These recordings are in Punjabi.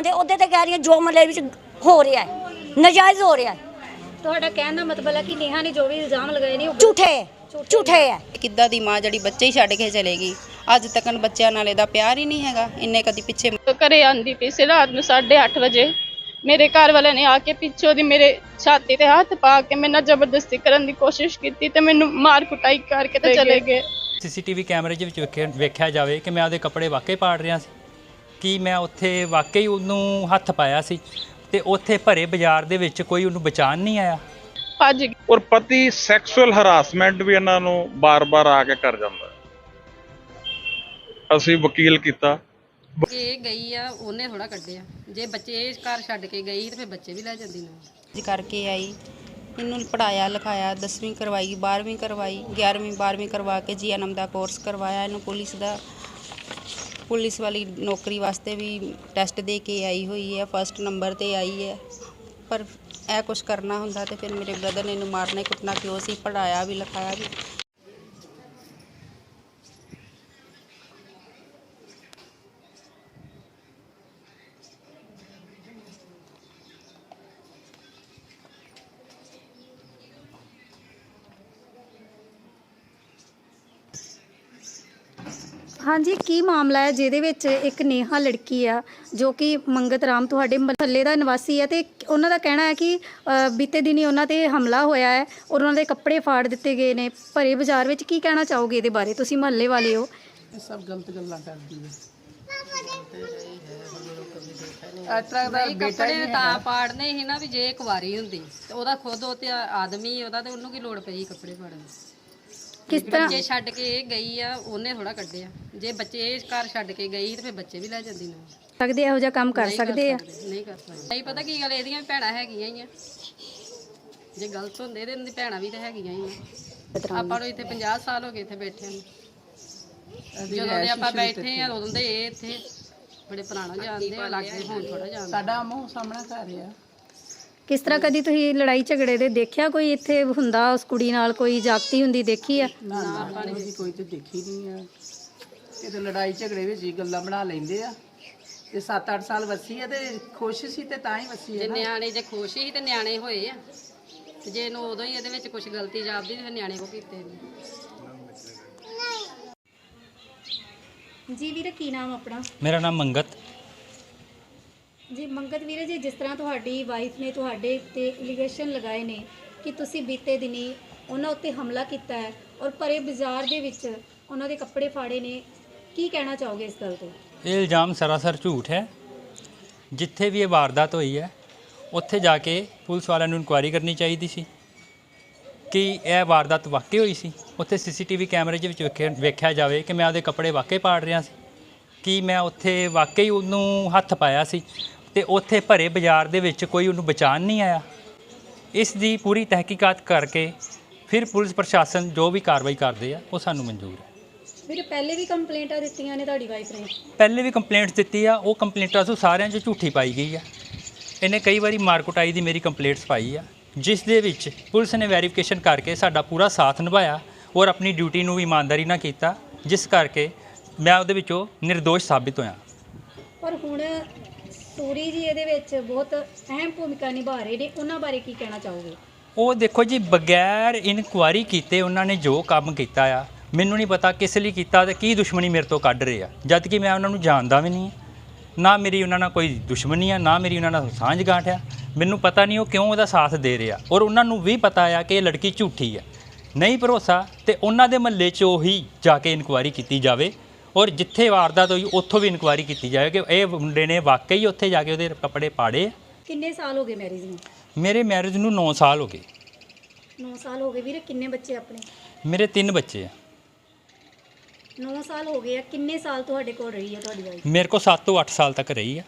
ਆਉਂਦੇ ਉਹਦੇ ਤੇ ਕਹਿ ਰਹੀ ਹਾਂ ਜੋ ਮਹੱਲੇ ਵਿੱਚ ਹੋ ਰਿਹਾ ਹੈ ਨਜਾਇਜ਼ ਹੋ ਰਿਹਾ ਹੈ। ਤੁਹਾਡਾ ਕਹਿਣ ਦਾ ਮਤਲਬ ਹੈ ਕਿ ਨੇਹਾ ਨੇ ਜੋ ਵੀ ਇਲਜ਼ਾਮ ਲਗਾਏ ਨੇ ਉਹ ਝੂਠੇ ਹੈ, ਝੂਠੇ ਹੈ। ਕਿੱਦਾਂ ਦੀ ਮਾਂ ਜਿਹੜੀ ਬੱਚੇ ਹੀ ਛੱਡ ਕੇ ਚਲੇਗੀ ਅੱਜ ਤੱਕਨ ਬੱਚਿਆਂ ਨਾਲ ਇਹਦਾ ਪਿਆਰ ਹੀ ਨਹੀਂ ਹੈਗਾ ਇੰਨੇ ਕਦੀ ਪਿੱਛੇ ਘਰੇ ਆਂਦੀ ਪਈ ਸੀ ਰਾਤ ਨੂੰ 8:30 ਵਜੇ। ਮੇਰੇ ਘਰ ਵਾਲਿਆਂ ਨੇ ਆ ਕੇ ਪਿੱਛੋਂ ਦੀ ਮੇਰੇ ਛਾਤੀ ਤੇ ਹੱਥ ਪਾ ਕੇ ਮੇਰੇ ਨਾਲ ਜ਼ਬਰਦਸਤੀ ਕਰਨ ਦੀ ਕੋਸ਼ਿਸ਼ ਕੀਤੀ ਤੇ ਮੈਨੂੰ ਮਾਰ ਕੁਟਾਈ ਕਰਕੇ ਤੇ ਚਲੇ ਗਏ। ਸੀਸੀਟੀਵੀ ਕੈਮਰੇ ਦੇ ਵਿੱਚ ਵੇਖਿਆ- ਵੇਖਿਆ ਜਾਵੇ ਕਿ ਮੈਂ ਉਹਦੇ ਕੱਪੜੇ ਵਾਕਈ ਪਾੜ ਰਿਹਾ ਸੀ। ਕਿ ਮੈਂ ਉੱਥੇ ਵਾਕਈ ਉਹਨੂੰ ਹੱਥ ਪਾਇਆ ਸੀ ਤੇ ਉੱਥੇ ਭਰੇ ਬਾਜ਼ਾਰ ਦੇ ਵਿੱਚ ਕੋਈ ਉਹਨੂੰ ਬਚਾਉਣ ਨਹੀਂ ਆਇਆ। ਭੱਜ ਗਈ ਔਰ ਪਤੀ ਸੈਕਸੁਅਲ ਹਰਾਸਮੈਂਟ ਵੀ ਇਹਨਾਂ ਨੂੰ ਬਾਰ-ਬਾਰ ਆ ਕੇ ਕਰ ਜਾਂਦਾ। ਅਸੀਂ ਵਕੀਲ ਕੀਤਾ। ਇਹ ਗਈ ਆ ਉਹਨੇ ਥੋੜਾ ਕੱਢਿਆ। ਜੇ ਬੱਚੇ ਘਰ ਛੱਡ ਕੇ ਗਈ ਤੇ ਫਿਰ ਬੱਚੇ ਵੀ ਲੈ ਜਾਂਦੀ ਨਾਲ ਜੀ ਕਰਕੇ ਆਈ। ਇਹਨੂੰ ਪੜਾਇਆ ਲਿਖਾਇਆ 10ਵੀਂ ਕਰਵਾਈ 12ਵੀਂ ਕਰਵਾਈ 11ਵੀਂ 12ਵੀਂ ਕਰਵਾ ਕੇ ਜੀਐਨਐਮ ਦਾ ਕੋਰਸ ਕਰਵਾਇਆ। ਇਹਨੂੰ ਪੁਲਿਸ ਦਾ ਪੁਲਿਸ ਵਾਲੀ ਨੌਕਰੀ ਵਾਸਤੇ ਵੀ ਟੈਸਟ ਦੇ ਕੇ ਆਈ ਹੋਈ ਹੈ ਫਸਟ ਨੰਬਰ ਤੇ ਆਈ ਹੈ। ਪਰ ਇਹ ਕੁਝ ਕਰਨਾ ਹੁੰਦਾ ਤੇ ਫਿਰ ਮੇਰੇ ਬ੍ਰਦਰ ਨੇ ਇਹਨੂੰ ਮਾਰਨਾ ਹੀ ਕੁੱਟਣਾ ਕਿਉਂ ਸੀ ਪੜਾਇਆ ਵੀ, ਲਿਖਾਇਆ ਵੀ। ਹਾਂਜੀ ਕੀ ਮਾਮਲਾ ਹੈ ਜਿਹਦੇ ਵਿੱਚ ਇੱਕ ਨੇਹਾ ਲੜਕੀ ਆ ਜੋ ਕਿ ਮੰਗਤ ਰਾਮ ਤੁਹਾਡੇ ਮਹੱਲੇ ਦਾ ਨਿਵਾਸੀ ਹੈ ਤੇ ਉਹਨਾਂ ਦਾ ਕਹਿਣਾ ਹੈ ਕਿ ਅ, ਬੀਤੇ ਦਿਨੀ ਉਹਨਾਂ ਤੇ ਹਮਲਾ ਹੋਇਆ ਹੈ ਔਰ ਉਹਨਾਂ ਦੇ ਕੱਪੜੇ ਫਾੜ ਦਿੱਤੇ ਗਏ ਨੇ। ਭਰੇ ਬਾਜ਼ਾਰ ਵਿੱਚ ਕੀ ਕਹਿਣਾ ਚਾਹੋਗੇ ਇਹਦੇ ਬਾਰੇ? ਤੁਸੀਂ ਮਹੱਲੇ ਵਾਲੇ ਹੋ। ਨਹੀਂ ਕੱਪੜੇ ਤਾਂ ਪਾੜਨੇ ਸੀ ਨਾ ਵੀ ਜੇ ਕੁਵਾਰੀ ਹੁੰਦੀ ਤੇ ਉਹਦਾ ਖੁਦ ਉਹ ਤੇ ਆਦਮੀ ਉਹਦਾ ਤੇ ਉਹਨੂੰ ਕੀ ਲੋੜ ਪਈ ਕੱਪੜੇ ਪਾੜਨ ਦੀ? ਕਿਸ ਤਰ੍ਹਾਂ? ਬੱਚੇ ਛੱਡ ਕੇ ਗਈ ਆ ਉਹਨੇ ਥੋੜਾ ਕੱਢਿਆ। ਜੇ ਬੱਚੇ ਘਰ ਛੱਡ ਕੇ ਗਈ ਤੇ ਫਿਰ ਬੱਚੇ ਵੀ ਲੈ ਜਾਂਦੀ ਨਾਲ ਸਕਦੇ ਇਹੋ ਜਿਹਾ ਕੰਮ ਕਰ ਨਹੀਂ ਸਕਦੇ ਆ? ਨਹੀਂ ਕਰ ਸਕਦੇ। ਨਹੀਂ ਪਤਾ ਕੀ ਗੱਲ ਇਹਦੀਆਂ ਵੀ ਭੈਣਾਂ ਹੈਗੀਆਂ ਹੀ ਆ। ਜੇ ਗਲਤ ਹੁੰਦੇ ਤੇ ਇਹਨਾਂ ਦੀ ਭੈਣਾਂ ਵੀ ਤਾਂ ਹੈਗੀਆਂ ਹੀ ਆ। ਆਪਾਂ ਨੂੰ ਇੱਥੇ 50 ਸਾਲ ਹੋ ਗਏ ਇੱਥੇ ਬੈਠਿਆਂ ਨੂੰ। ਜਦੋਂ ਦੇ ਆਪਾਂ ਬੈਠੇ ਆ ਉਦੋਂ ਦੇ ਇਹ ਇੱਥੇ ਬੜੇ ਪੁਰਾਣਾ ਜਾਣਦੇ ਆ ਲੱਗੇ ਹੁਣ ਥੋੜਾ ਜਾਣਦੇ ਸਾਡਾ ਕਿਸ ਤਰ੍ਹਾਂ ਕਦੀ ਤੁਸੀਂ ਲੜਾਈ ਝਗੜੇ ਦੇ ਦੇਖਿਆ ਕੋਈ ਇੱਥੇ ਹੁੰਦਾ ਉਸ ਕੁੜੀ ਨਾਲ ਕੋਈ ਜਾਗਤੀ ਹੁੰਦੀ ਦੇਖੀ ਆ? ਅਸੀਂ ਕੋਈ ਤੇ ਦੇਖੀ ਨਹੀਂ ਆ। ਇਹ ਤੇ ਲੜਾਈ ਝਗੜੇ ਵਿੱਚ ਹੀ ਗੱਲਾਂ ਬਣਾ ਲੈਂਦੇ ਆ। ਤੇ 7-8 ਸਾਲ ਵਸੀ ਆ ਤੇ ਖੁਸ਼ ਸੀ ਤੇ ਤਾਂ ਹੀ ਵਸੀ ਜੇ ਆ ਨਾ। ਨਿਆਣੇ ਜੇ ਖੁਸ਼ ਸੀ ਤੇ ਨਿਆਣੇ ਹੋਏ ਆ। ਤੇ ਜੇ ਇਹਨੂੰ ਉਦੋਂ ਹੀ ਇਹਦੇ ਵਿੱਚ ਕੁਝ ਗਲਤੀ ਜਾਪਦੀ ਤੇ ਫਿਰ ਨਿਆਣੇ ਕੋ ਕੀਤੇ ਨੇ। ਜੀ ਵੀਰੇ ਕੀ ਨਾਮ ਆਪਣਾ? ਮੇਰਾ ਨਾਮ ਮੰਗਤ। ਜੀ, ਮੰਗਤ ਵੀਰੇ ਜੀ, ਜਿਸ ਤਰ੍ਹਾਂ ਤੁਹਾਡੀ ਵਾਈਫ ਨੇ ਤੁਹਾਡੇ ਤੇ ਇਲੀਗੇਸ਼ਨ ਲਗਾਏ ਨੇ ਕਿ ਤੁਸੀਂ ਬੀਤੇ ਦਿਨੀ ਉਹਨਾਂ ਉੱਤੇ ਹਮਲਾ ਕੀਤਾ ਹੈ ਔਰ ਭਰੇ ਬਾਜ਼ਾਰ ਦੇ ਵਿੱਚ ਉਹਨਾਂ ਦੇ ਕੱਪੜੇ ਫਾੜੇ ਨੇ, ਕੀ ਕਹਿਣਾ ਚਾਹੋਗੇ ਇਸ ਗੱਲ ਤੋਂ? ਇਹ ਇਲਜ਼ਾਮ ਸਰਾਸਰ ਝੂਠ ਹੈ। ਜਿੱਥੇ ਵੀ ਇਹ ਵਾਰਦਾਤ ਹੋਈ ਹੈ, ਉੱਥੇ ਜਾ ਕੇ ਪੁਲਿਸ ਵਾਲਿਆਂ ਨੂੰ ਇਨਕੁਆਇਰੀ ਕਰਨੀ ਚਾਹੀਦੀ ਸੀ ਕਿ ਇਹ ਵਾਰਦਾਤ ਵਾਕਈ ਹੋਈ ਸੀ। ਉੱਥੇ ਸੀਸੀਟੀਵੀ ਕੈਮਰੇ ਦੇ ਵਿੱਚ ਵੇਖਿਆ- ਵੇਖਿਆ ਜਾਵੇ ਕਿ ਮੈਂ ਉਹਦੇ ਕੱਪੜੇ ਵਾਕਈ ਪਾੜ ਰਿਹਾ ਸੀ, ਕਿ ਮੈਂ ਉੱਥੇ ਵਾਕਈ ਉਹਨੂੰ ਹੱਥ ਪਾਇਆ ਸੀ। ਤੇ ਉੱਥੇ ਭਰੇ ਬਾਜ਼ਾਰ ਦੇ ਵਿੱਚ ਕੋਈ ਉਹਨੂੰ ਬਚਾਉਣ ਨਹੀਂ ਆਇਆ। ਇਸ ਦੀ ਪੂਰੀ ਤਹਿਕੀਕਾਤ ਕਰਕੇ ਫਿਰ ਪੁਲਿਸ ਪ੍ਰਸ਼ਾਸਨ ਜੋ ਵੀ ਕਾਰਵਾਈ ਕਰਦੇ ਆ ਉਹ ਸਾਨੂੰ ਮਨਜ਼ੂਰ ਹੈ। ਵੀਰੇ ਪਹਿਲੇ ਵੀ ਕੰਪਲੇਂਟਾਂ ਦਿੱਤੀਆਂ ਨੇ ਤੁਹਾਡੀ ਵਾਈਫ ਨੇ? ਪਹਿਲੇ ਵੀ ਕੰਪਲੇਂਟਸ ਦਿੱਤੀ ਆ ਉਹ ਕੰਪਲੇਂਟਾਂ ਤੋਂ ਸਾਰਿਆਂ 'ਚ ਝੂਠੀ ਪਾਈ ਗਈ ਆ। ਇਹਨੇ ਕਈ ਵਾਰੀ ਮਾਰਕੁਟਾਈ ਦੀ ਮੇਰੀ ਕੰਪਲੇਂਟਸ ਪਾਈ ਆ ਜਿਸ ਦੇ ਵਿੱਚ ਪੁਲਿਸ ਨੇ ਵੈਰੀਫਿਕੇਸ਼ਨ ਕਰਕੇ ਸਾਡਾ ਪੂਰਾ ਸਾਥ ਨਿਭਾਇਆ ਔਰ ਆਪਣੀ ਡਿਊਟੀ ਨੂੰ ਇਮਾਨਦਾਰੀ ਨਾਲ ਕੀਤਾ ਜਿਸ ਕਰਕੇ ਮੈਂ ਉਹਦੇ ਵਿੱਚੋਂ ਨਿਰਦੋਸ਼ ਸਾਬਿਤ ਹੋਇਆ। ਪਰ ਹੁਣ ਸੂਰੀ ਜੀ ਇਹਦੇ ਵਿੱਚ ਬਹੁਤ ਅਹਿਮ ਭੂਮਿਕਾ ਨਿਭਾ ਰਹੇ ਨੇ, ਉਹਨਾਂ ਬਾਰੇ ਕੀ ਕਹਿਣਾ ਚਾਹੋਗੇ? ਉਹ ਦੇਖੋ ਜੀ, ਬਗੈਰ ਇਨਕੁਆਰੀ ਕੀਤੇ ਉਹਨਾਂ ਨੇ ਜੋ ਕੰਮ ਕੀਤਾ ਆ, ਮੈਨੂੰ ਨਹੀਂ ਪਤਾ ਕਿਸ ਲਈ ਕੀਤਾ ਤੇ ਕੀ ਦੁਸ਼ਮਣੀ ਮੇਰੇ ਤੋਂ ਕੱਢ ਰਹੇ ਆ। ਜਦ ਕਿ ਮੈਂ ਉਹਨਾਂ ਨੂੰ ਜਾਣਦਾ ਵੀ ਨਹੀਂ ਹਾਂ। ਨਾ ਮੇਰੀ ਉਹਨਾਂ ਨਾਲ ਕੋਈ ਦੁਸ਼ਮਣੀ ਆ, ਨਾ ਮੇਰੀ ਉਹਨਾਂ ਨਾਲ ਸਾਂਝ ਗਾਂਠ ਆ। ਮੈਨੂੰ ਪਤਾ ਨਹੀਂ ਉਹ ਕਿਉਂ ਉਹਦਾ ਸਾਥ ਦੇ ਰਿਹਾ ਔਰ ਉਹਨਾਂ ਨੂੰ ਵੀ ਪਤਾ ਆ ਕਿ ਇਹ ਲੜਕੀ ਝੂਠੀ ਆ। ਨਹੀਂ ਭਰੋਸਾ ਤੇ ਉਹਨਾਂ ਦੇ ਮਹੱਲੇ 'ਚ ਉਹੀ ਜਾ ਕੇ ਇਨਕੁਆਰੀ ਕੀਤੀ ਜਾਵੇ। ਔਰ ਜਿੱਥੇ ਵਾਰਦਾਤ ਹੋਈ ਉੱਥੋਂ ਵੀ ਇਨਕੁਆਰੀ ਕੀਤੀ ਜਾਵੇ ਕਿ ਇਹ ਮੁੰਡੇ ਨੇ ਵਾਕਈ ਉੱਥੇ ਜਾ ਕੇ ਉਹਦੇ ਕੱਪੜੇ ਪਾੜੇ ਆ। ਕਿੰਨੇ ਸਾਲ ਹੋ ਗਏ ਮੈਰਿਜ ਨੂੰ? ਮੇਰੇ ਮੈਰਿਜ ਨੂੰ 9 ਸਾਲ ਹੋ ਗਏ। 9 ਸਾਲ ਹੋ ਗਏ ਵੀਰੇ ਕਿੰਨੇ ਬੱਚੇ ਆਪਣੇ? ਮੇਰੇ ਤਿੰਨ ਬੱਚੇ ਆ। 9 ਸਾਲ ਹੋ ਗਏ ਆ ਕਿੰਨੇ ਸਾਲ ਤੁਹਾਡੇ ਕੋਲ ਰਹੀ ਹੈ ਤੁਹਾਡੀ ਵਾਈਫ ਮੇਰੇ ਕੋਲ 7 ਤੋਂ 8 ਸਾਲ ਤੱਕ ਰਹੀ ਆ।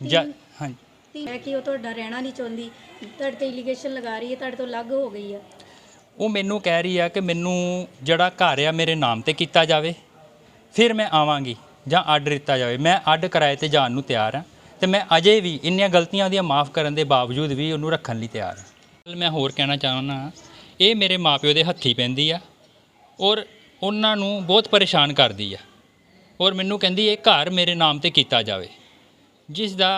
ਜਾਂ ਹਾਂਜੀ। ਹੈ ਕਿ ਉਹ ਤੁਹਾਡਾ ਰਹਿਣਾ ਨਹੀਂ ਚਾਹੁੰਦੀ ਤੁਹਾਡੇ ਤੇ ਇਲੀਗੇਸ਼ਨ ਲਗਾ ਰਹੀ ਹੈ ਤੁਹਾਡੇ ਤੋਂ ਅਲੱਗ ਹੋ ਗਈ ਆ। ਉਹ ਮੈਨੂੰ ਕਹਿ ਰਹੀ ਆ ਕਿ ਮੈਨੂੰ ਜਿਹੜਾ ਘਰ ਆ ਮੇਰੇ ਨਾਮ ਤੇ ਕੀਤਾ ਜਾਵੇ, ਫਿਰ ਮੈਂ ਆਵਾਂਗੀ ਜਾਂ ਆਰਡਰ ਦਿੱਤਾ ਜਾਵੇ। ਮੈਂ ਅੱਡ ਕਿਰਾਏ ਤੇ ਜਾਣ ਨੂੰ ਤਿਆਰ ਆ ਤੇ ਮੈਂ ਅਜੇ ਵੀ ਇੰਨੀਆਂ ਗਲਤੀਆਂ ਉਹਦੀਆਂ ਮਾਫ ਕਰਨ ਦੇ ਬਾਵਜੂਦ ਵੀ ਉਹਨੂੰ ਰੱਖਣ ਲਈ ਤਿਆਰ ਹਾਂ ਮੈਂ ਹੋਰ ਕਹਿਣਾ ਚਾਹੁੰਦਾ ਇਹ ਮੇਰੇ ਮਾਪਿਓ ਦੇ ਹੱਥੀ ਪੈਂਦੀ ਆ ਔਰ ਉਹਨਾਂ ਨੂੰ ਬਹੁਤ ਪਰੇਸ਼ਾਨ ਕਰਦੀ ਆ ਔਰ ਮੈਨੂੰ ਕਹਿੰਦੀ ਇਹ ਘਰ ਮੇਰੇ ਨਾਮ ਤੇ ਕੀਤਾ ਜਾਵੇ। ਜਿਸ ਦਾ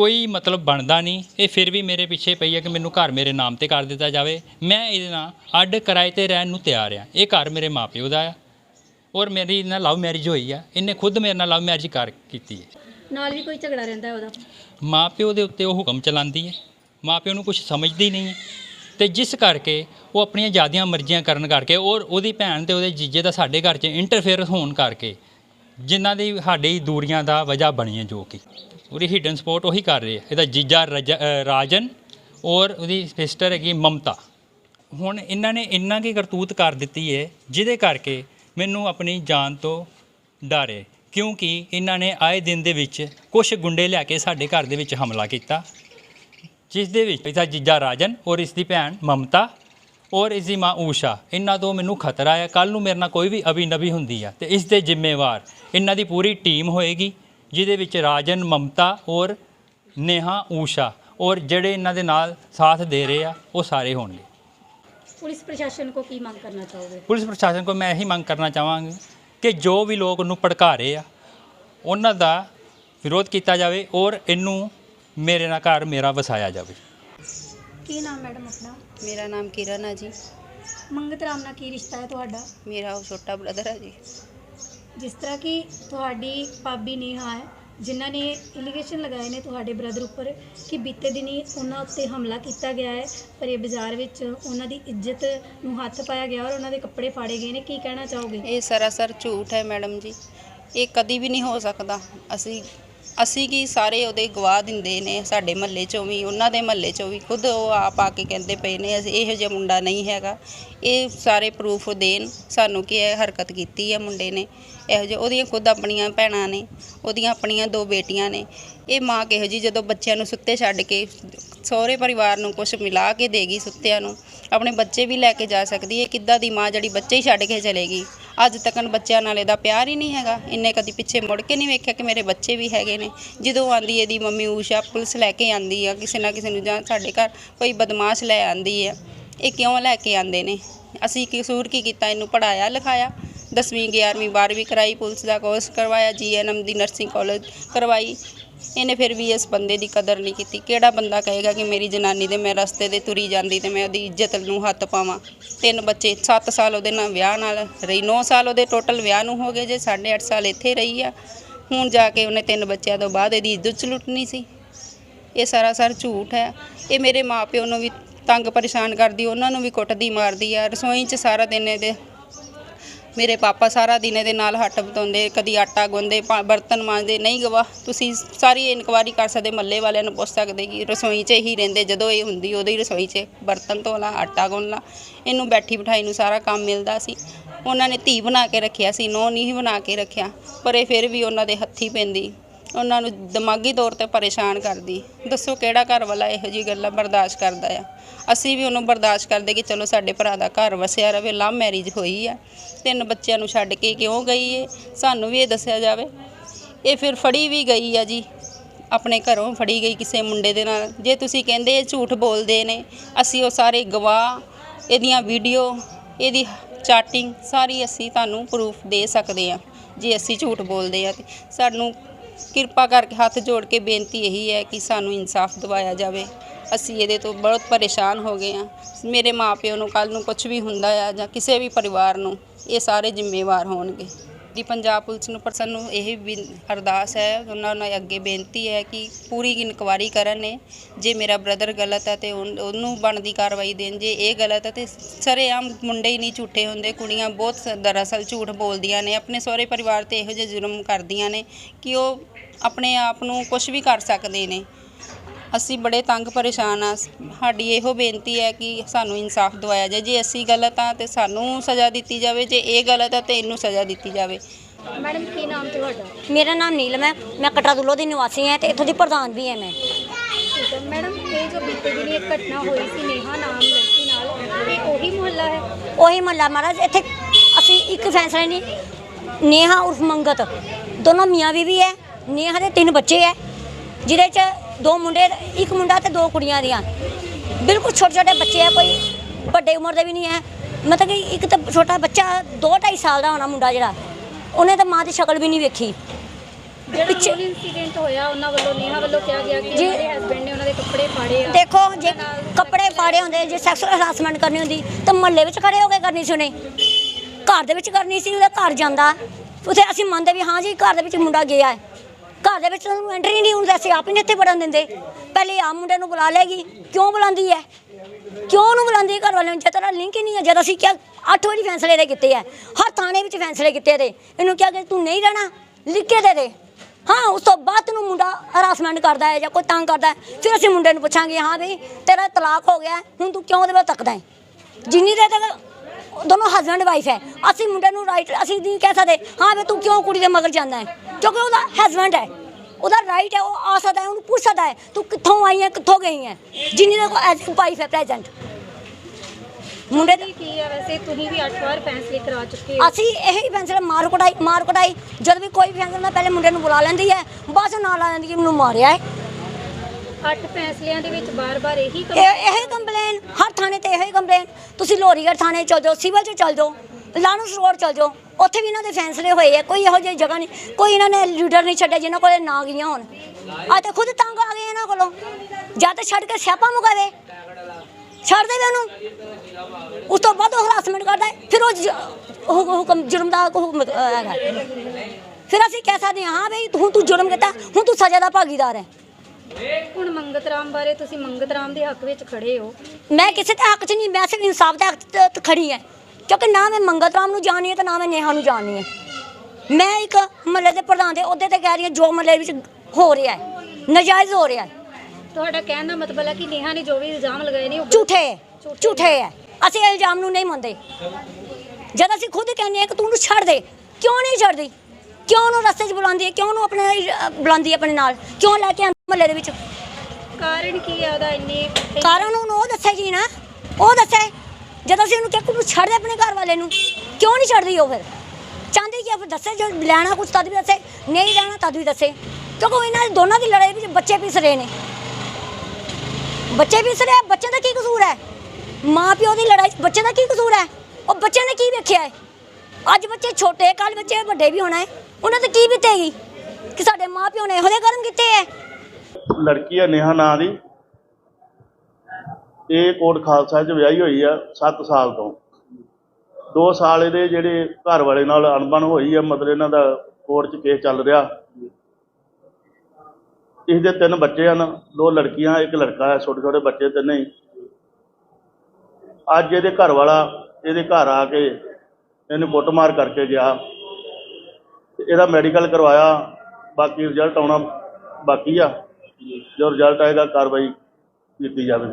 ਕੋਈ ਮਤਲਬ ਬਣਦਾ ਨਹੀਂ। ਇਹ ਫਿਰ ਵੀ ਮੇਰੇ ਪਿੱਛੇ ਪਈ ਹੈ ਕਿ ਮੈਨੂੰ ਘਰ ਮੇਰੇ ਨਾਮ ਤੇ ਕਰ ਦਿੱਤਾ ਜਾਵੇ। ਮੈਂ ਇਹਦੇ ਨਾਲ ਅੱਡ ਕਿਰਾਏ ਤੇ ਰਹਿਣ ਨੂੰ ਤਿਆਰ ਆ ਇਹ ਘਰ ਮੇਰੇ ਮਾਪਿਓ ਦਾ ਆ। ਔਰ ਮੇਰੀ ਇਹਨਾਂ ਲਵ ਮੈਰਿਜ ਹੋਈ ਆ। ਇਹਨੇ ਖੁਦ ਮੇਰੇ ਨਾਲ ਲਵ ਮੈਰਿਜ ਕਰ ਕੀਤੀ ਹੈ। ਨਾਲ ਵੀ ਕੋਈ ਝਗੜਾ ਰਹਿੰਦਾ ਉਹਦਾ? ਮਾਪਿਓ ਦੇ ਉੱਤੇ ਉਹ ਹੁਕਮ ਚਲਾਉਂਦੀ ਹੈ। ਮਾਪਿਓ ਨੂੰ ਕੁਝ ਸਮਝਦੀ ਨਹੀਂ ਹੈ। ਤੇ ਜਿਸ ਕਰਕੇ ਉਹ ਆਪਣੀਆਂ ਜਿਆਦੀਆਂ ਮਰਜ਼ੀਆਂ ਕਰਨ ਕਰਕੇ ਔਰ ਉਹਦੀ ਭੈਣ ਤੇ ਉਹਦੇ ਜੀਜੇ ਦਾ ਸਾਡੇ ਘਰ 'ਚ ਇੰਟਰਫੇਅਰ ਹੋਣ ਕਰਕੇ ਜਿਨ੍ਹਾਂ ਦੀ ਸਾਡੀ ਦੂਰੀਆਂ ਦਾ ਵਜ੍ਹਾ ਬਣੀ ਹੈ ਜੋ ਕਿ। ਉਹਦੀ ਹਿਡਨ ਸਪੋਰਟ ਉਹੀ ਕਰ ਰਹੀ ਹੈ। ਇਹਦਾ ਜੀਜਾ ਰਜ- ਰਾਜਨ ਔਰ ਉਹਦੀ ਸਿਸਟਰ ਹੈਗੀ ਮਮਤਾ। ਹੁਣ ਇਹਨਾਂ ਨੇ ਇੰਨਾ ਕੀ ਕਰਤੂਤ ਕਰ ਦਿੱਤੀ ਹੈ, ਜਿਹਦੇ ਕਰਕੇ ਮੈਨੂੰ ਆਪਣੀ ਜਾਨ ਤੋਂ ਡਰ ਹੈ। ਕਿਉਂਕਿ ਇਹਨਾਂ ਨੇ ਆਏ ਦਿਨ ਦੇ ਵਿੱਚ ਕੁਝ ਗੁੰਡੇ ਲਿਆ ਕੇ ਸਾਡੇ ਘਰ ਦੇ ਵਿੱਚ ਹਮਲਾ ਕੀਤਾ, ਜਿਸ ਦੇ ਵਿੱਚ ਇਹਦਾ ਜੀਜਾ ਰਾਜਨ ਔਰ ਇਸ ਦੀ ਭੈਣ ਮਮਤਾ ਔਰ ਇਸ ਦੀ ਮਾਂ ਊਸ਼ਾ, ਇਹਨਾਂ ਤੋਂ ਮੈਨੂੰ ਖਤਰਾ ਹੈ। ਕੱਲ ਨੂੰ ਮੇਰੇ ਨਾਲ ਕੋਈ ਵੀ ਅਭੀ ਨਬੀ ਹੁੰਦੀ ਆ ਤੇ ਇਸ ਦੇ ਜ਼ਿੰਮੇਵਾਰ ਇਹਨਾਂ ਦੀ ਪੂਰੀ ਟੀਮ ਹੋਏਗੀ। ਜਿਹਦੇ ਵਿੱਚ ਰਾਜਨ ਮਮਤਾ ਔਰ ਨੇਹਾ ਊਸ਼ਾ ਔਰ ਜਿਹੜੇ ਇਹਨਾਂ ਦੇ ਨਾਲ ਸਾਥ ਦੇ ਰਹੇ ਆ ਉਹ ਸਾਰੇ ਹੋਣਗੇ। ਪੁਲਿਸ ਪ੍ਰਸ਼ਾਸਨ ਕੋ ਕੀ ਮੰਗ ਕਰਨਾ ਚਾਹੋਗੇ? ਪੁਲਿਸ ਪ੍ਰਸ਼ਾਸਨ ਕੋਲ ਮੈਂ ਇਹੀ ਮੰਗ ਕਰਨਾ ਚਾਹਾਂਗਾ ਕਿ ਜੋ ਵੀ ਲੋਕ ਉਹਨੂੰ ਭੜਕਾ ਰਹੇ ਆ ਉਹਨਾਂ ਦਾ ਵਿਰੋਧ ਕੀਤਾ ਜਾਵੇ ਔਰ ਇਹਨੂੰ ਮੇਰੇ ਨਾਲ ਘਰ ਮੇਰਾ ਵਸਾਇਆ ਜਾਵੇ। ਕੀ ਨਾਮ ਮੈਡਮ ਆਪਣਾ? ਮੇਰਾ ਨਾਮ ਕਿਰਨ ਹੈ ਜੀ। ਮੰਗਤ ਰਾਮ ਨਾਲ ਕੀ ਰਿਸ਼ਤਾ ਹੈ ਤੁਹਾਡਾ? ਮੇਰਾ ਉਹ ਛੋਟਾ ਬ੍ਰਦਰ ਹੈ ਜੀ। ਜਿਸ ਤਰ੍ਹਾਂ ਕਿ ਤੁਹਾਡੀ ਭਾਬੀ ਨੇਹਾ ਹੈ, ਜਿਨ੍ਹਾਂ ਨੇ ਇਲੀਗੇਸ਼ਨ ਲਗਾਏ ਨੇ ਤੁਹਾਡੇ ਬ੍ਰਦਰ ਉੱਪਰ ਕਿ ਬੀਤੇ ਦਿਨੀ ਉਹਨਾਂ ਉੱਤੇ ਹਮਲਾ ਕੀਤਾ ਗਿਆ ਹੈ, ਪਰ ਇਹ ਬਾਜ਼ਾਰ ਵਿੱਚ ਉਹਨਾਂ ਦੀ ਇੱਜ਼ਤ ਨੂੰ ਹੱਥ ਪਾਇਆ ਗਿਆ ਔਰ ਉਹਨਾਂ ਦੇ ਕੱਪੜੇ ਫਾੜੇ ਗਏ ਨੇ। ਕੀ ਕਹਿਣਾ ਚਾਹੋਗੇ? ਇਹ ਸਰਾਸਰ ਝੂਠ ਹੈ ਮੈਡਮ ਜੀ। ਇਹ ਕਦੀ ਵੀ ਨਹੀਂ ਹੋ ਸਕਦਾ। ਅਸੀਂ ਅਸੀਂ ਕੀ ਸਾਰੇ ਉਹਦੇ ਗਵਾਹ ਦਿੰਦੇ ਨੇ, ਸਾਡੇ ਮਹੱਲੇ ਚੋਂ ਵੀ, ਉਹਨਾਂ ਦੇ ਮਹੱਲੇ ਚੋਂ ਵੀ, ਖੁਦ ਉਹ ਆਪ ਆ ਕੇ ਕਹਿੰਦੇ ਪਏ ਨੇ, ਅਸੀਂ ਇਹੋ ਜਿਹਾ ਮੁੰਡਾ ਨਹੀਂ ਹੈਗਾ। ਇਹ ਸਾਰੇ ਪ੍ਰੂਫ ਦੇਣ ਸਾਨੂੰ ਕਿ ਇਹ ਹਰਕਤ ਕੀਤੀ ਹੈ ਮੁੰਡੇ ਨੇ। ਇਹੋ ਜਿਹੇ, ਉਹਦੀਆਂ ਖੁਦ ਆਪਣੀਆਂ ਭੈਣਾਂ ਨੇ, ਉਹਦੀਆਂ ਆਪਣੀਆਂ ਦੋ ਬੇਟੀਆਂ ਨੇ। ਇਹ ਮਾਂ ਕਿਹੋ ਜੀ ਜਦੋਂ ਬੱਚਿਆਂ ਨੂੰ ਸੁੱਤੇ ਛੱਡ ਕੇ ਸਹੁਰੇ ਪਰਿਵਾਰ ਨੂੰ ਕੁਝ ਮਿਲਾ ਕੇ ਦੇਗੀ ਸੁੱਤਿਆਂ ਨੂੰ, ਆਪਣੇ ਬੱਚੇ ਵੀ ਲੈ ਕੇ ਜਾ ਸਕਦੀ ਹੈ, ਕਿੱਦਾਂ ਦੀ ਮਾਂ ਜਿਹੜੀ ਬੱਚੇ ਹੀ ਛੱਡ ਕੇ ਚਲੇਗੀ? ਅੱਜ ਤੱਕਨ ਬੱਚਿਆਂ ਨਾਲ ਇਹਦਾ ਪਿਆਰ ਹੀ ਨਹੀਂ ਹੈਗਾ। ਇੰਨੇ ਕਦੀ ਪਿੱਛੇ ਮੁੜ ਕੇ ਨਹੀਂ ਵੇਖਿਆ ਕਿ ਮੇਰੇ ਬੱਚੇ ਵੀ ਹੈਗੇ ਨੇ। ਜਦੋਂ ਆਂਦੀ ਇਹਦੀ ਮੰਮੀ ਊਸ਼ਾ ਪੁਲਿਸ ਲੈ ਕੇ ਆਂਦੀ ਆ, ਕਿਸੇ ਨਾ ਕਿਸੇ ਨੂੰ ਜਾਂ ਸਾਡੇ ਘਰ ਕੋਈ ਬਦਮਾਸ਼ ਲੈ ਆਂਦੀ ਆ, ਇਹ ਕਿਉਂ ਲੈ ਕੇ ਆਂਦੇ ਨੇ? ਅਸੀਂ ਕਸੂਰ ਕੀ ਕੀਤਾ? ਇਹਨੂੰ ਪੜਾਇਆ ਲਿਖਾਇਆ। 10ਵੀਂ 11ਵੀਂ 12ਵੀਂ ਕਰਾਈ, ਪੁਲਿਸ ਦਾ ਕੋਰਸ ਕਰਵਾਇਆ ਜੀਐਨਐਮ ਦੀ ਨਰਸਿੰਗ ਕਾਲਜ ਕਰਵਾਈ। ਇਹਨੇ ਫਿਰ ਵੀ ਇਸ ਬੰਦੇ ਦੀ ਕਦਰ ਨਹੀਂ ਕੀਤੀ। ਕਿਹੜਾ ਬੰਦਾ ਕਹੇਗਾ ਕਿ ਮੇਰੀ ਜਨਾਨੀ ਦੇ ਮੈਂ ਰਸਤੇ ਦੇ ਤੁਰੀ ਜਾਂਦੀ ਤੇ ਮੈਂ ਉਹਦੀ ਇੱਜ਼ਤ ਨੂੰ ਹੱਥ ਪਾਵਾਂ? ਤਿੰਨ ਬੱਚੇ 7 ਸਾਲ ਉਹਦੇ ਨਾਲ ਵਿਆਹ ਨਾਲ ਰਹੀ 9 ਸਾਲ ਉਹਦੇ ਟੋਟਲ ਵਿਆਹ ਨੂੰ ਹੋ ਗਏ ਜੇ 8.5 ਸਾਲ ਇੱਥੇ ਰਹੀ ਆ। ਹੁਣ ਜਾ ਕੇ ਉਹਨੇ ਤਿੰਨ ਬੱਚਿਆਂ ਤੋਂ ਬਾਅਦ ਇਹਦੀ ਇੱਜ਼ਤ ਚ ਲੁੱਟਣੀ ਸੀ। ਇਹ ਸਾਰਾ ਸਰ ਝੂਠ ਹੈ। ਇਹ ਮੇਰੇ ਮਾਪਿਓ ਨੂੰ ਵੀ ਤੰਗ ਪਰੇਸ਼ਾਨ ਕਰਦੀ, ਉਹਨਾਂ ਨੂੰ ਵੀ ਕੁੱਟਦੀ, ਮਾਰਦੀ ਆ। ਰਸੋਈ 'ਚ ਸਾਰਾ ਦਿਨ ਇਹਦੇ ਮੇਰੇ ਪਾਪਾ ਸਾਰਾ ਦਿਨ ਇਹਦੇ ਨਾਲ ਹੱਟ ਬਤਾਉਂਦੇ, ਕਦੀ ਆਟਾ ਗੁੰਦੇ ਬਰਤਨ ਮਾਂਜਦੇ, ਨਹੀਂ ਗਵਾ ਤੁਸੀਂ ਸਾਰੀ ਇਨਕੁਆਰੀ ਕਰ ਸਕਦੇ, ਮੱਲੇ ਵਾਲਿਆਂ ਨੂੰ ਪੁੱਛ ਸਕਦੇ ਕਿ ਰਸੋਈ 'ਚ ਹੀ ਰਹਿੰਦੇ, ਜਦੋਂ ਇਹ ਹੁੰਦੀ ਉਦੋਂ ਹੀ ਰਸੋਈ 'ਚ ਬਰਤਨ ਧੋਣਾ ਆਟਾ ਗੁੰਨਣਾ ਇਹਨੂੰ ਬੈਠੀ ਬਿਠਾਈ ਨੂੰ ਸਾਰਾ ਕੰਮ ਮਿਲਦਾ ਸੀ। ਉਹਨਾਂ ਨੇ ਧੀ ਬਣਾ ਕੇ ਰੱਖਿਆ ਸੀ ਨੋ ਨਹੀਂ ਬਣਾ ਕੇ ਰੱਖਿਆ, ਪਰ ਇਹ ਫਿਰ ਵੀ ਉਹਨਾਂ ਦੇ ਹੱਥੀ ਪੈਂਦੀ। ਉਹਨਾਂ ਨੂੰ ਦਿਮਾਗੀ ਤੌਰ ਤੇ ਪਰੇਸ਼ਾਨ ਕਰਦੀ। ਦੱਸੋ ਕਿਹੜਾ ਘਰ ਵਾਲਾ ਇਹੋ ਜਿਹੀ ਗੱਲਾਂ ਬਰਦਾਸ਼ਤ ਕਰਦਾ ਆ? ਅਸੀਂ ਵੀ ਉਹਨੂੰ ਬਰਦਾਸ਼ਤ ਕਰਦੇ ਕਿ ਚਲੋ ਸਾਡੇ ਭਰਾ ਦਾ ਘਰ ਵਸਿਆ ਰਵੇ, ਲਵ ਮੈਰਿਜ ਹੋਈ ਆ। ਤਿੰਨ ਬੱਚਿਆਂ ਨੂੰ ਛੱਡ ਕੇ ਕਿਉਂ ਗਈ ਏ? ਸਾਨੂੰ ਵੀ ਇਹ ਦੱਸਿਆ ਜਾਵੇ। ਇਹ ਫਿਰ ਫੜੀ ਵੀ ਗਈ ਆ ਜੀ। ਆਪਣੇ ਘਰੋਂ ਫੜੀ ਗਈ ਕਿਸੇ ਮੁੰਡੇ ਦੇ ਨਾਲ। ਜੇ ਤੁਸੀਂ ਕਹਿੰਦੇ ਇਹ ਝੂਠ ਬੋਲਦੇ ਨੇ, ਅਸੀਂ ਉਹ ਸਾਰੇ ਗਵਾਹ, ਇਹਦੀਆਂ ਵੀਡੀਓ, ਇਹਦੀ ਚਾਟਿੰਗ, ਸਾਰੀ ਅਸੀਂ ਤੁਹਾਨੂੰ ਪ੍ਰੂਫ ਦੇ ਸਕਦੇ ਆ, ਜੇ ਅਸੀਂ ਝੂਠ ਬੋਲਦੇ ਆ ਤੇ। ਸਾਨੂੰ ਕਿਰਪਾ ਕਰਕੇ ਹੱਥ ਜੋੜ ਕੇ ਬੇਨਤੀ ਇਹੀ ਹੈ ਕਿ ਸਾਨੂੰ ਇਨਸਾਫ ਦਿਵਾਇਆ ਜਾਵੇ। ਅਸੀਂ ਇਹਦੇ ਤੋਂ ਬਹੁਤ ਪਰੇਸ਼ਾਨ ਹੋ ਗਏ ਆ ਮੇਰੇ ਮਾਪਿਓ ਨੂੰ ਕੱਲ ਨੂੰ ਕੁਝ ਵੀ ਹੁੰਦਾ ਆ ਜਾਂ ਕਿਸੇ ਵੀ ਪਰਿਵਾਰ ਨੂੰ, ਇਹ ਸਾਰੇ ਜ਼ਿੰਮੇਵਾਰ ਹੋਣਗੇ। ਜੀ ਪੰਜਾਬ ਪੁਲਿਸ ਨੂੰ, ਪਰ ਸਾਨੂੰ ਇਹ ਵੀ ਅਰਦਾਸ ਹੈ, ਉਹਨਾਂ ਨੂੰ ਅੱਗੇ ਬੇਨਤੀ ਹੈ ਕਿ ਪੂਰੀ ਇਨਕੁਆਰੀ ਕਰਨ ਨੇ ਜੇ ਮੇਰਾ ਬ੍ਰਦਰ ਗਲਤ ਹੈ ਤੇ ਉਨ- ਉਹਨੂੰ ਬਣਦੀ ਕਾਰਵਾਈ ਦੇਣ। ਜੇ ਇਹ ਗਲਤ ਹੈ ਤੇ ਸਰੇਆਮ ਮੁੰਡੇ ਹੀ ਨਹੀਂ ਝੂਠੇ ਹੁੰਦੇ, ਕੁੜੀਆਂ ਬਹੁਤ ਸ- ਦਰਅਸਲ ਝੂਠ ਬੋਲਦੀਆਂ ਨੇ, ਆਪਣੇ ਸਹੁਰੇ ਪਰਿਵਾਰ ਤੇ ਇਹੋ ਜਿਹੇ ਜ਼ੁਲਮ ਕਰਦੀਆਂ ਨੇ ਕਿ ਉਹ ਆਪਣੇ ਆਪ ਨੂੰ ਕੁਝ ਵੀ ਕਰ ਸਕਦੇ ਨੇ। ਅਸੀਂ ਬੜੇ ਤੰਗ ਪਰੇਸ਼ਾਨ ਆ। ਸਾਡੀ ਇਹੋ ਬੇਨਤੀ ਹੈ ਕਿ ਸਾਨੂੰ ਇਨਸਾਫ ਦਿਵਾਇਆ ਜਾਏ। ਜੇ ਅਸੀਂ ਗਲਤ ਆ ਤੇ ਸਾਨੂੰ ਸਜ਼ਾ ਦਿੱਤੀ ਜਾਵੇ। ਜੇ ਇਹ ਗਲਤ ਹੈ ਤੇ ਇਹਨੂੰ ਸਜ਼ਾ ਦਿੱਤੀ ਜਾਵੇ। ਮੈਡਮ ਕੀ ਨਾਮ ਤੁਹਾਡਾ? ਮੇਰਾ ਨਾਮ ਨੀਲਮ ਹੈ। ਮੈਂ ਕਟਰਾਦੁੱਲੋ ਦੀ ਨਿਵਾਸੀ ਹਾਂ ਤੇ ਇੱਥੋਂ ਦੀ ਪ੍ਰਧਾਨ ਵੀ ਹਾਂ ਮੈਂ। ਠੀਕ ਹੈ। ਮੈਡਮ ਇਹ ਜੋ ਬੀਤੇ ਦਿਨੀ ਇੱਕ ਘਟਨਾ ਹੋਈ ਸੀ ਨੇਹਾ ਨਾਮ ਲੜਕੀ ਨਾਲ ਇਹ ਉਹੀ ਮੁਹੱਲਾ ਹੈ? ਉਹੀ ਮਹੱਲਾ ਮਹਾਰਾਜ ਇੱਥੇ ਅਸੀਂ ਇੱਕ ਫੈਸਲਾ ਨਹੀਂ ਨੇਹਾ ਉਰਫ ਮੰਗਤ ਦੋਨੋਂ ਮੀਆਂ ਬੀਵੀ ਹੈ। ਨੇਹਾ ਦੇ ਤਿੰਨ ਬੱਚੇ ਹੈ। ਜਿਹਦੇ ਚ ਦੋ ਮੁੰਡੇ ਇੱਕ ਮੁੰਡਾ ਤੇ ਦੋ ਕੁੜੀਆਂ ਦੀਆਂ। ਬਿਲਕੁਲ ਛੋਟੇ ਛੋਟੇ ਬੱਚੇ ਹੈ ਕੋਈ ਵੱਡੇ ਉਮਰ ਦੇ ਵੀ ਨਹੀਂ ਹੈ। ਮਤਲਬ ਕਿ ਇੱਕ ਤਾਂ ਛੋਟਾ ਬੱਚਾ 2 2.5 ਸਾਲ ਦਾ ਹੋਣਾ ਮੁੰਡਾ ਜਿਹੜਾ ਉਹਨੇ ਤਾਂ ਮਾਂ ਦੀ ਸ਼ਕਲ ਵੀ ਨਹੀਂ ਵੇਖੀ। ਜਿਹੜਾ ਪਿੱਛੇ ਉਹ ਇਨਸੀਡੈਂਟ ਹੋਇਆ ਉਹਨਾਂ ਵੱਲੋਂ ਨੇਹਾ ਵੱਲੋਂ ਕਿਹਾ ਗਿਆ ਕਿ ਜੀ। ਉਹਨਾਂ ਦੇ ਹਸਬੰਡ ਨੇ ਉਹਨਾਂ ਦੇ ਕੱਪੜੇ ਫਾੜੇ ਆ। ਦੇਖੋ ਜੇ ਕੱਪੜੇ ਪਾੜੇ ਹੁੰਦੇ ਜੇ ਸੈਕਸੁਅਲ ਹਰਾਸਮੈਂਟ ਕਰਨੀ ਹੁੰਦੀ ਤਾਂ ਮਹੱਲੇ ਵਿੱਚ ਖੜੇ ਹੋ ਕੇ ਕਰਨੀ ਸੀ ਉਹਨੇ। ਘਰ ਦੇ ਵਿੱਚ ਕਰਨੀ ਸੀ ਉਹਦਾ ਘਰ ਜਾਂਦਾ। ਉਥੇ ਅਸੀਂ ਮੰਨਦੇ ਵੀ ਹਾਂ ਜੀ ਘਰ ਦੇ ਵਿੱਚ ਮੁੰਡਾ ਗਿਆ ਹੈ। ਘਰ ਦੇ ਵਿੱਚ ਉਹਨੂੰ ਐਂਟਰੀ ਨਹੀਂ ਹੁੰਦੀ ਅਸੀਂ ਆਪ ਹੀ ਨਹੀਂ ਇੱਥੇ ਵੜਨ ਦਿੰਦੇ। ਪਹਿਲੇ ਆ ਮੁੰਡੇ ਨੂੰ ਬੁਲਾ ਲੇਗੀ ਕਿਉਂ ਬੁਲਾਉਂਦੀ ਹੈ ਕਿਉਂ ਉਹਨੂੰ ਬੁਲਾਉਂਦੀ ਹੈ ਘਰ ਵਾਲਿਆਂ ਨੂੰ? ਜੇ ਤੇਰਾ ਲਿੰਕ ਹੀ ਨਹੀਂ ਹੈ ਜਦ ਅਸੀਂ ਕਿਹਾ ਅੱਠ ਵਾਰੀ ਫੈਸਲੇ ਦੇ ਕੀਤੇ ਹੈ ਹਰ ਥਾਣੇ ਵਿੱਚ ਫੈਸਲੇ ਕੀਤੇ ਦੇ। ਇਹਨੂੰ ਕਿਹਾ ਕਿ ਤੂੰ ਨਹੀਂ ਰਹਿਣਾ ਲਿਖ ਕੇ ਦੇ ਦੇ। ਹਾਂ ਉਸ ਤੋਂ ਬਾਅਦ ਤੈਨੂੰ ਮੁੰਡਾ ਹਰਾਸਮੈਂਟ ਕਰਦਾ ਹੈ ਜਾਂ ਕੋਈ ਤੰਗ ਕਰਦਾ ਹੈ ਫਿਰ ਅਸੀਂ ਮੁੰਡੇ ਨੂੰ ਪੁੱਛਾਂਗੇ ਹਾਂ ਬਈ ਤੇਰਾ ਤਲਾਕ ਹੋ ਗਿਆ ਹੈ, ਹੁਣ ਤੂੰ ਕਿਉਂ ਉਹਦੇ ਵੱਲ ਤੱਕਦਾ ਹੈ ਜਿੰਨੀ ਦੇਰ ਤੱਕ ਦੋਨੋਂ ਹਸਬੰਡ ਵਾਈਫ ਹੈ ਅਸੀਂ ਮੁੰਡੇ ਨੂੰ ਰਾਈਟ ਅਸੀਂ ਨਹੀਂ ਕਹਿ ਸਕਦੇ ਹਾਂ ਵੀ ਤੂੰ ਕਿਉਂ ਕੁੜੀ ਦੇ ਮਗਰ ਜਾਂਦਾ ਹੈ ਕਿਉਂਕਿ ਉਹਦਾ ਹਸਬੰਡ ਹੈ। ਉਹਦਾ ਰਾਈਟ ਹੈ ਉਹ ਆ ਸਕਦਾ ਹੈ ਉਹਨੂੰ ਪੁੱਛ ਸਕਦਾ ਹੈ ਤੂੰ ਕਿੱਥੋਂ ਆਈ ਹੈ ਕਿੱਥੋਂ ਗਈ ਹੈ? ਜਿੰਨੀ ਦੇਰ ਐਜ਼ ਵਾਈਫ ਹੈ ਪ੍ਰੈਜ਼ੈਂਟ ਮੁੰਡੇ ਦਾ ਕੀ ਹੈ ਵੈਸੇ? ਤੁਸੀਂ ਵੀ 8 ਵਾਰ ਫੈਸਲੇ ਕਰਾ ਚੁੱਕੇ ਹੋ। ਅਸੀਂ ਇਹੀ ਫੈਸਲਾ ਮਾਰ ਕੁਟਾਈ ਮਾਰ ਕੁਟਾਈ। ਜਦ ਵੀ ਕੋਈ ਫੈਸਲਾ ਹੁੰਦਾ ਪਹਿਲੇ ਮੁੰਡੇ ਨੂੰ ਬੁਲਾ ਲੈਂਦੀ ਹੈ ਚੋਂ ਨਾਲ ਆ ਜਾਂਦੀ ਹੈ ਮੈਨੂੰ ਮਾਰਿਆ ਹੈ। 8 ਫੈਸਲਿਆਂ ਦੇ ਵਿੱਚ ਬਾਰ-ਬਾਰ ਇਹੀ ਇਹ ਇਹੀ ਕੰਪਲੇਨ ਹਰ ਥਾਣੇ ਤੇ ਇਹੀ ਕੰਪਲੇਨ ਤੁਸੀਂ ਲੋਰੀਗੜ੍ਹ ਥਾਣੇ ਚਲ ਜਾਓ ਸਿਵਲ ਚ ਚਲ ਜਾਓ ਲਾਨੂਸ ਰੋਡ ਚਲ ਜਾਓ। ਉੱਥੇ ਵੀ ਇਹਨਾਂ ਦੇ ਫੈਸਲੇ ਹੋਏ ਆ ਕੋਈ ਇਹੋ ਜਿਹੀ ਜਗ੍ਹਾ ਨਹੀਂ ਕੋਈ ਇਹਨਾਂ ਨੇ ਲੀਡਰ ਨਹੀਂ ਛੱਡਿਆ ਜਿਨ੍ਹਾਂ ਕੋਲੇ ਨਾ ਗਈਆਂ ਹੋਣ। ਆ ਤੇ ਖੁਦ ਤੰਗ ਆ ਗਏ ਇਹਨਾਂ ਕੋਲੋਂ। ਜਾਂ ਤਾਂ ਛੱਡ ਕੇ ਸਿਆਪਾ ਮੁਕਾਵੇ। ਛੱਡ ਦੇਵੇ ਉਹਨੂੰ। ਉਸ ਤੋਂ ਬਾਅਦ ਉਹ ਹਰਾਸਮੈਂਟ ਕਰਦਾ ਹੈ, ਫਿਰ ਉਹ ਹੁਕਮ ਜੁਰਮ ਦਾ ਹੁਕਮ ਹੈਗਾ। ਫਿਰ ਅਸੀਂ ਕਹਿ ਸਕਦੇ ਹਾਂ ਹਾਂ ਬਈ ਹੁਣ ਤੂੰ ਜੁਰਮ ਕੀਤਾ ਹੁਣ ਤੂੰ ਸਜ਼ਾ ਦਾ ਭਾਗੀਦਾਰ ਹੈ। ਹੁਣ ਮੰਗਤ ਰਾਮ ਬਾਰੇ ਤੁਸੀਂ ਮੰਗਤ ਰਾਮ ਦੇ ਹੱਕ ਵਿੱਚ ਖੜੇ ਹੋ। ਮੈਂ ਕਿਸੇ ਦੇ ਹੱਕ 'ਚ ਨਹੀਂ ਮੈਂ ਸਿਰਫ ਇਨਸਾਫ ਦੇ ਹੱਕ 'ਚ ਖੜੀ ਹੈ। ਕਿਉਂਕਿ ਨਾ ਮੈਂ ਮੰਗਤ ਰਾਮ ਨੂੰ ਜਾਣੀ ਹੈ ਤੇ ਨਾ ਮੈਂ ਨੇਹਾ ਨੂੰ ਜਾਣੀ ਹੈ। ਮੈਂ ਇੱਕ ਮਹੱਲੇ ਦੇ ਪ੍ਰਧਾਨ ਦੇ ਅਹੁਦੇ ਤੇ ਕਹਿ ਰਹੀ ਹਾਂ ਜੋ ਮਹੱਲੇ ਵਿੱਚ ਹੋ ਰਿਹਾ ਹੈ ਨਜਾਇਜ਼ ਹੋ ਰਿਹਾ ਹੈ। ਤੁਹਾਡਾ ਕਹਿਣ ਦਾ ਮਤਲਬ ਹੈ ਕਿ ਨੇਹਾ ਨੇ ਜੋ ਵੀ ਇਲਜ਼ਾਮ ਲਗਾਏ ਨੇ ਉਹ ਝੂਠੇ ਹੈ, ਝੂਠੇ ਹੈ। ਅਸੀਂ ਇਲਜ਼ਾਮ ਨੂੰ ਨਹੀਂ ਮੰਨਦੇ। ਜਦ ਅਸੀਂ ਖੁਦ ਕਹਿੰਦੇ ਹਾਂ ਕਿ ਤੂੰ ਉਹਨੂੰ ਛੱਡ ਦੇ ਕਿਉਂ ਨਹੀਂ ਛੱਡਦੀ? ਕਿਉਂ ਉਹਨੂੰ ਰਸਤੇ 'ਚ ਬੁਲਾਉਂਦੀ ਹੈ? ਕਿਉਂ ਉਹਨੂੰ ਆਪਣੇ ਅਹ, ਬੁਲਾਉਂਦੀ ਹੈ ਆਪਣੇ ਨਾਲ? ਕਿਉਂ ਲੈ ਕੇ ਆਉਂਦੀ ਮਹੱਲੇ ਦੇ ਵਿੱਚ? ਕਾਰਨ ਕੀ ਹੈ ਉਹਦਾ ਇੰਨੇ ਕਾਰਨ ਉਹਨੂੰ ਉਹ ਦੱਸੇਗੀ ਨਾ। ਉਹ ਦੱਸੇ ਜਦੋਂ ਅਸੀਂ ਉਹਨੂੰ ਕਿਹਾ ਕਿ ਛੱਡ ਦੇ ਆਪਣੇ ਘਰ ਵਾਲੇ ਨੂੰ। ਕਿਉਂ ਨਹੀਂ ਛੱਡਦੀ ਉਹ ਫਿਰ? ਚਾਹੁੰਦੀ ਕਿ ਫਿਰ ਦੱਸੇ ਜੋ ਲੈਣਾ ਕੁਛ, ਤਦ ਵੀ ਦੱਸੇ। ਨਹੀਂ ਲੈਣਾ, ਤਦ ਵੀ ਦੱਸੇ। ਕਿਉਂਕਿ ਇਹਨਾਂ ਦੀ ਦੋਨਾਂ ਦੀ ਲੜਾਈ ਵਿੱਚ ਬੱਚੇ ਪਿਸ ਰਹੇ ਨੇ। ਬੱਚੇ ਪਿਸ ਰਹੇ ਬੱਚੇ ਦਾ ਕੀ ਕਸੂਰ ਹੈ? ਮਾਂ ਪਿਓ ਦੀ ਲੜਾਈ 'ਚ ਬੱਚੇ ਦਾ ਕੀ ਕਸੂਰ ਹੈ? ਉਹ ਬੱਚੇ ਨੇ ਕੀ ਵੇਖਿਆ ਹੈ? ਅੱਜ ਬੱਚੇ ਛੋਟੇ ਕੱਲ ਬੱਚੇ ਵੱਡੇ ਵੀ ਹੋਣਾ ਹੈ। ਉਹਨਾਂ ਤੇ ਕੀ ਬੀਤੇਗੀ? ਕਿ ਸਾਡੇ ਮਾਂ ਪਿਓ ਨੇ ਇਹੋ ਜਿਹੇ ਕਰਮ ਕੀਤੇ ਹੈ? ਲੜਕੀ ਹੈ ਨੇਹਾ ਨਾਂ ਦੀ। ਇਹ ਕੋਟ ਖਾਲਸਾ ਚ ਵਿਆਹੀ ਹੋਈ ਆ 7 ਸਾਲ ਤੋਂ। 2 ਸਾਲ ਇਹਦੇ ਜਿਹੜੇ ਘਰ ਵਾਲੇ ਨਾਲ ਅਣਬਣ ਹੋਈ ਆ, ਮਤਲਬ ਇਹਨਾਂ ਦਾ ਕੋਰਟ ਚ ਕੇਸ ਚੱਲ ਰਿਹਾ। ਇਹਦੇ ਤਿੰਨ ਬੱਚੇ ਹਨ, ਦੋ ਲੜਕੀਆਂ, ਇੱਕ ਲੜਕਾ ਹੈ, ਛੋਟੇ ਛੋਟੇ ਬੱਚੇ ਤਿੰਨੇ ਹੀ। ਅੱਜ ਇਹਦੇ ਘਰ ਵਾਲਾ ਇਹਦੇ ਘਰ ਆ ਕੇ ਇਹਨੂੰ ਕੁੱਟਮਾਰ ਕਰਕੇ ਗਿਆ। ਇਹਦਾ ਮੈਡੀਕਲ ਕਰਵਾਇਆ, ਬਾਕੀ ਰਿਜ਼ਲਟ ਆਉਣਾ ਬਾਕੀ ਆ। ਜੋ ਰਿਜ਼ਲਟ ਆਏਗਾ ਕਾਰਵਾਈ ਕੀਤੀ ਜਾਵੇ।